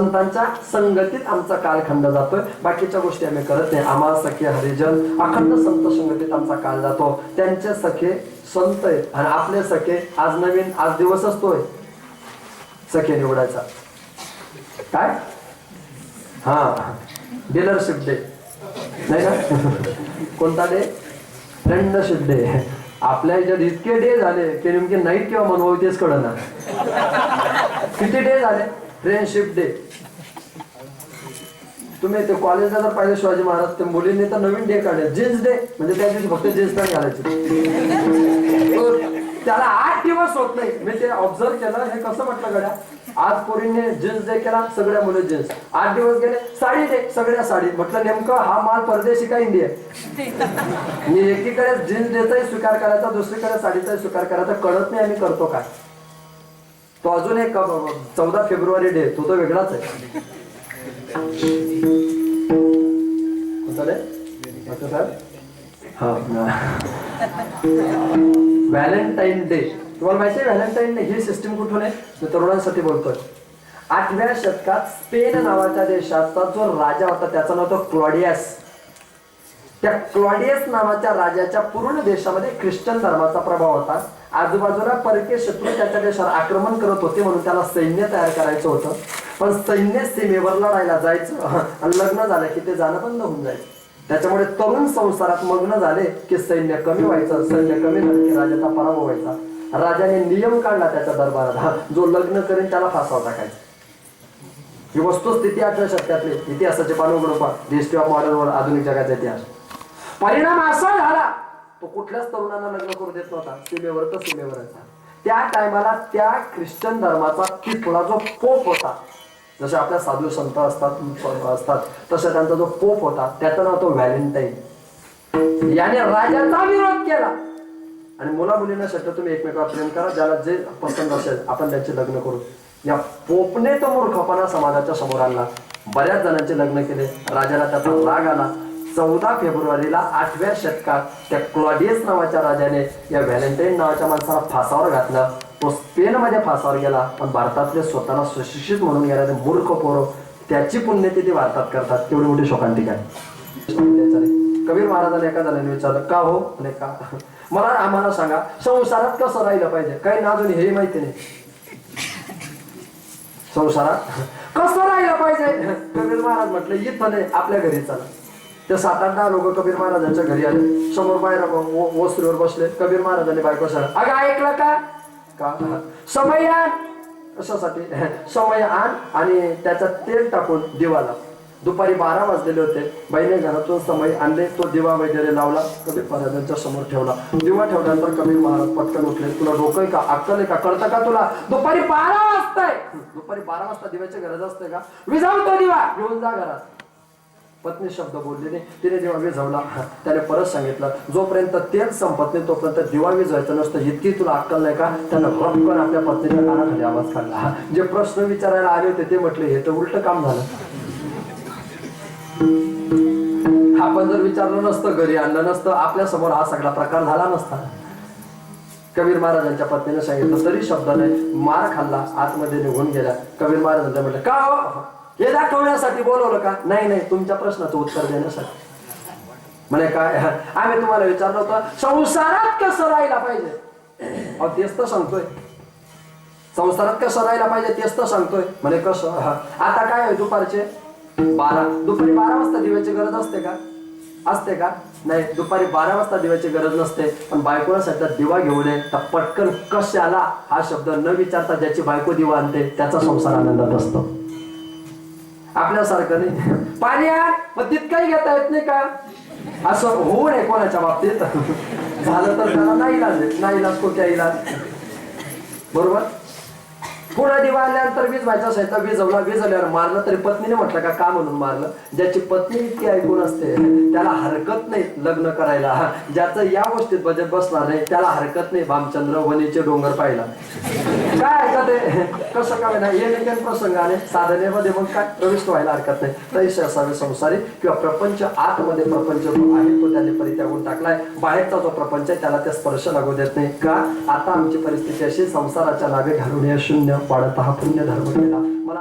संतांच्या संगतीत आमचा कालखंड जातोय. बाकीच्या गोष्टी आम्ही करत नाही. आम्हाला सखे हरिजन अखंड संत संगतीत आमचा काल जातो. त्यांचे सखे संत आहेत. आणि आपले सखे आज नवीन आज दिवस असतोय. सखे निवडायचा. काय? हा. Dealership day. नाही ना कोणता डे? Friendship day. आपल्या ह्याच्यात इतके डे झाले की नेमके नाईट किंवा मनवावी कळ ना. किती डे झाले? फ्रेंडशिप डे तुम्ही ते कॉलेजला जर पाहिजे शिवाजी महाराज ते मुलींनी तर नवीन डे काढले. जीन्स डे म्हणजे त्या दिवशी फक्त जीन्स पॅन्ट घालायचे. त्याला आठ दिवस होत नाही. मी ते ऑब्झर्व केलं हे कसं म्हटलं गड्या? आज पोरींनी जीन्स डे केला सगळ्या मुलं जीन्स आठ दिवस गेले साडी डे सगळ्या साडी. म्हटलं नेमकं हा माल परदेशी का इंडिया मी एकीकडे जीन्स डेचाही स्वीकार करायचा दुसरीकडे साडीचाही स्वीकार करायचा. कळत नाही आम्ही करतो काय. तो अजून एक चौदा फेब्रुवारी डे तो तो वेगळाच आहे. Valentine day. तुम्हाला माहिती आहे व्हॅलेंटाईन डे? ही सिस्टीम कुठून आहे? मी तरुणांसाठी बोलतोय. आठव्या शतकात स्पेन नावाच्या देशाचा जो राजा होता त्याचं नाव होतं क्लॉडियस. त्या क्लॉडियस नावाच्या राजाच्या पूर्ण देशामध्ये ख्रिश्चन धर्माचा प्रभाव होता. आजूबाजूला परकीय शत्रू त्याच्या देशावर आक्रमण करत होते म्हणून त्याला सैन्य तयार करायचं होतं. पण सैन्य सीमेवर लढायला जायचं. आणि लग्न झालं की ते जाणं बंद होऊन जायचं. त्याच्यामुळे तरुण संसारात मग्न झाले की सैन्य कमी व्हायचं सैन्य कमी झालं की राजाचा पराभव व्हायचा. राजाने नियम काढला त्याच्या दरबारात हा, जो लग्न करेन त्याला फासाव टाकायचा. ही वस्तुस्थिती आठव्या शतकातली. इतिहासाचे पानुग्रुपा हिस्ट्री ऑफ मॉडर्न वर आधुनिक जगाचा इतिहास. परिणाम असा झाला तो कुठल्याच तरुणांना लग्न करू देत नव्हता. सीमेवर तर सीमेवरचा त्या टायमाला त्या ख्रिश्चन धर्माचा तिथला जो पोप होता जसे आपल्या साधू संत असतात असतात तसं त्यांचा जो पोप होता त्याचं नाव तो व्हॅलेंटाईन. याने राजाचा विरोध केला. आणि मुला मुलींना शक्य तुम्ही एकमेकावर प्रेम करा ज्याला जे पसंत असेल आपण त्यांचे लग्न करू. या पोपने तो मूर्खपणा समाजाच्या समोर आणला. बऱ्याच जणांचे लग्न केले. राजाला त्याचा राग आला. चौदा फेब्रुवारीला आठव्या शतकात त्या क्लॉडियस नावाच्या राजाने या व्हॅलेंटाईन नावाच्या माणसाला फासावर घातलं. तो स्पेन मध्ये फासावर गेला पण भारतातले स्वतःला सुशिक्षित म्हणून गेणारे मूर्ख पोरं त्याची पुण्यतिथी भारतात करतात. तेवढी मोठी शोकांतिका आहे. कबीर महाराजांनी एका जणांनी विचारलं का हो? म्हणे का? मला आम्हाला सांगा संसारात कसं राहिलं पाहिजे? काही ना अजून हे माहिती नाही. संसारात कसं राहिलं पाहिजे? कबीर महाराज म्हटलं इथं नाही आपल्या घरी चला. ते सात आठ दहा लोक कबीर महाराजांच्या घरी आले. समोर बाहेर वस्त्रीवर बसले. कबीर महाराजांनी बायको सांग अगं ऐकलं का? का? समय आण. कशासाठी? समय आण आणि त्याच्यात तेल टाकून दिवाला. दुपारी बारा वाजलेले होते. बाईने घरातून समय आणले. तो दिवा वगैरे लावला. कबीर महाराजांच्या समोर ठेवला. दिवा ठेवल्यानंतर कबीर महाराज पटकन उठले. तुला डोकं आहे का? अक्कल आहे का? कळतं का तुला? दुपारी बारा वाजताय. दुपारी बारा वाजता दिव्याची गरज असते का? विजावून दिवा. घेऊन जा घरात. पत्नी शब्द बोलले नाही तिने दिवा विझवला त्याने परत सांगितलं जोपर्यंत तेल संपत नाही तोपर्यंत दिवा विझवायचं नसतं इतकी तुला अक्कल नाही का? त्यानं भपकन आपल्या पत्नीच्या कानाखाली आवाज काढला. जे प्रश्न विचारायला आले होते ते म्हटले हे तर उलट काम झालं. आपण जर विचारलं नसतं घरी आणलं नसतं आपल्यासमोर हा सगळा प्रकार झाला नसता. कबीर महाराजांच्या पत्नीने सांगितलं तरी शब्द नाही. मार खाल्ला आतमध्ये निघून गेला. कबीर महाराजांच्या म्हटलं का हो? हे दाखवण्यासाठी बोलवलं का? नाही नाही तुमच्या प्रश्नाचं उत्तर देण्यासाठी. म्हणे काय? आम्ही तुम्हाला विचारलं होतं संसारात कसं राहायला पाहिजे? अहो तेच तर सांगतोय. संसारात कसं राहायला पाहिजे तेच तर सांगतोय. म्हणे कसं? आता काय आहे दुपारचे? बारा. दुपारी बारा वाजता दिव्याची गरज असते का? असते का? नाही दुपारी बारा वाजता दिव्याची गरज नसते. पण बायकोला सध्या दिवा घेऊन ये. तर पटकन कशाला हा शब्द न विचारता ज्याची बायको दिवा आणते त्याचा संसार आनंदात असतो. आपल्यासारखं नाही. पाणी आण मग तितकाही घेता येत नाही का? असं होऊ नये कोणाच्या बाबतीत. झालं तर त्याला नाही इलाज नाही इलाज कोणत्या इलाज. बरोबर? पुन्हा दिवा आल्यानंतर वीज व्हायचा असायचा विजवला. विजवल्यावर मारलं तरी पत्नीने म्हटलं का का म्हणून मारलं? ज्याची पत्नी इतकी ऐकून असते त्याला हरकत नाही लग्न करायला. ज्याचं या गोष्टीत बजेट बसणार नाही त्याला हरकत नाही भामचंद्र वनीचे डोंगर पाहिला काय ऐकत आहे? कसं काय ना हे लेखन प्रसंगाने साधनेमध्ये मग काय? प्रविष्ट व्हायला हरकत नाही. तैसे असावे संसारी किंवा प्रपंच आतमध्ये प्रपंच जो आहे तो त्याने परित्यागून टाकलाय. बाहेरचा जो प्रपंच आहे त्याला ते स्पर्श लागू देत नाही. का? आता आमची परिस्थिती अशी संसाराच्या नावे घालून हे शून्य. पाडत हा पुण्य धर्म केला. मला